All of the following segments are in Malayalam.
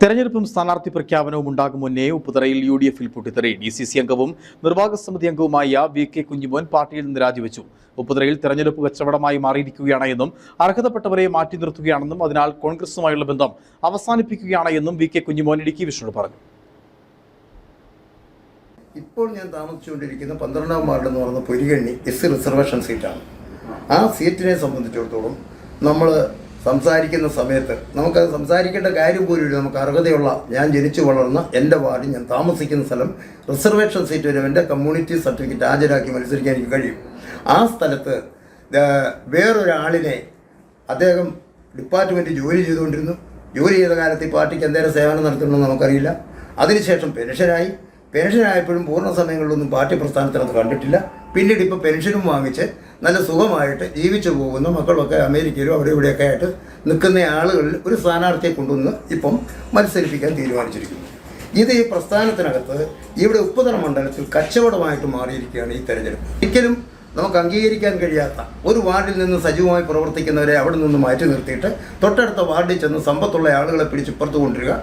തെരഞ്ഞെടുപ്പും സ്ഥാനാർത്ഥി പ്രഖ്യാപനവും ഉണ്ടാകും മുന്നേ ഉപ്പുതറയിൽ യു ഡി എഫിൽ പൊട്ടിത്തെറി. ഡി സി സി അംഗവും നിർവാഹക സമിതി അംഗവുമായ വി കെ കുഞ്ഞിമോൻ പാർട്ടിയിൽ നിന്ന് രാജിവെച്ചു. ഉപ്പുതറയിൽ തെരഞ്ഞെടുപ്പ് കച്ചവടമായി മാറിയിരിക്കുകയാണ് എന്നും അർഹതപ്പെട്ടവരെ മാറ്റി നിർത്തുകയാണെന്നും അതിനാൽ കോൺഗ്രസുമായുള്ള ബന്ധം അവസാനിപ്പിക്കുകയാണ് എന്നും വി കെ കുഞ്ഞിമോൻ ഇടുക്കി വിഷ്ണു പറഞ്ഞു. ഇപ്പോൾ ഞാൻ താമസിച്ചുകൊണ്ടിരിക്കുന്ന പന്ത്രണ്ടാം വാർഡ് എന്ന് പറയുന്ന പൊരികണ്ണി എസ് റിസർവേഷൻ സീറ്റാണ്. ആ സീറ്റിനെ സംബന്ധിച്ചിടത്തോളം നമ്മൾ സംസാരിക്കുന്ന സമയത്ത് നമുക്കത് സംസാരിക്കേണ്ട കാര്യം പോലും നമുക്ക് അർഹതയുള്ള ഞാൻ ജനിച്ചു വളർന്ന എന്റെ വാർഡ് ഞാൻ താമസിക്കുന്ന സ്ഥലം റിസർവേഷൻ സീറ്റ് വരും. എന്റെ കമ്മ്യൂണിറ്റി സർട്ടിഫിക്കറ്റ് ഹാജരാക്കി മത്സരിക്കാൻ എനിക്ക് കഴിയും. ആ സ്ഥലത്ത് വേറൊരാളിനെ അദ്ദേഹം ഡിപ്പാർട്ട്മെന്റ് ജോലി ചെയ്തുകൊണ്ടിരുന്നു. ജോലി ചെയ്ത കാലത്ത് ഈ പാർട്ടിക്ക് എന്തേലും സേവനം നടത്തണമെന്ന് നമുക്കറിയില്ല. അതിനുശേഷം പെൻഷനായി. പെൻഷനായപ്പോഴും പൂർണ സമയങ്ങളിലൊന്നും പാർട്ടി പ്രസ്ഥാനത്തിനകത്ത് കണ്ടിട്ടില്ല. പിന്നീട് ഇപ്പോൾ പെൻഷനും വാങ്ങിച്ച് നല്ല സുഖമായിട്ട് ജീവിച്ചു പോകുന്ന. മക്കളൊക്കെ അമേരിക്കയിലും അവിടെ ഇവിടെയൊക്കെ ആയിട്ട് നിൽക്കുന്ന ആളുകളിൽ ഒരു സ്ഥാനാർത്ഥിയെ കൊണ്ടുവന്ന് ഇപ്പം മത്സരിപ്പിക്കാൻ തീരുമാനിച്ചിരിക്കുന്നു. ഇത് ഈ പ്രസ്ഥാനത്തിനകത്ത് ഇവിടെ ഉപ്പുതറ മണ്ഡലത്തിൽ കച്ചവടമായിട്ട് മാറിയിരിക്കുകയാണ് ഈ തെരഞ്ഞെടുപ്പ്. ഒരിക്കലും നമുക്ക് അംഗീകരിക്കാൻ കഴിയാത്ത ഒരു വാർഡിൽ നിന്ന് സജീവമായി പ്രവർത്തിക്കുന്നവരെ അവിടെ നിന്ന് മാറ്റി നിർത്തിയിട്ട് തൊട്ടടുത്ത വാർഡിൽ ചെന്ന് സമ്പത്തുള്ള ആളുകളെ പിടിച്ച് ഇപ്പുറത്ത് കൊണ്ടുവരിക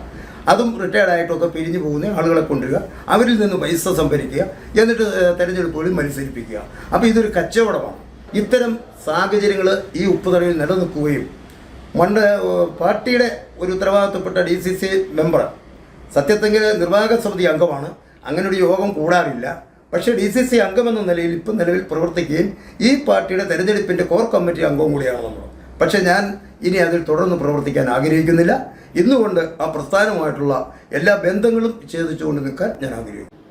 അതും റിട്ടയർഡ് ആയിട്ടൊക്കെ പിരിഞ്ഞു പോകുന്ന ആളുകളെ കൊണ്ടുവരിക അവരിൽ നിന്ന് പൈസ സംഭരിക്കുക എന്നിട്ട് തെരഞ്ഞെടുപ്പുകളിൽ മത്സരിപ്പിക്കുക. അപ്പോൾ ഇതൊരു കച്ചവടമാണ്. ഇത്തരം സാഹചര്യങ്ങൾ ഈ ഉപ്പുതറയിൽ നിലനിൽക്കുകയും മണ്ഡ പാർട്ടിയുടെ ഒരു ഉത്തരവാദിത്തപ്പെട്ട ഡി സി സി മെമ്പർ സത്യത്തെങ്കിൽ നിർവാഹക സമിതി അംഗമാണ്. അങ്ങനെ ഒരു യോഗം കൂടാറില്ല. പക്ഷേ ഡി സി സി അംഗമെന്ന നിലയിൽ ഇപ്പം നിലവിൽ പ്രവർത്തിക്കുകയും ഈ പാർട്ടിയുടെ തെരഞ്ഞെടുപ്പിന്റെ കോർ കമ്മിറ്റി അംഗവും കൂടിയാണ് നമ്മൾ. പക്ഷേ ഞാൻ ഇനി അതിൽ തുടർന്ന് പ്രവർത്തിക്കാൻ ആഗ്രഹിക്കുന്നില്ല. ഇന്നുകൊണ്ട് ആ പ്രസ്ഥാനമായിട്ടുള്ള എല്ലാ ബന്ധങ്ങളും ഛേദിച്ചുകൊണ്ട് നിൽക്കാൻ ഞാൻ ആഗ്രഹിക്കുന്നു.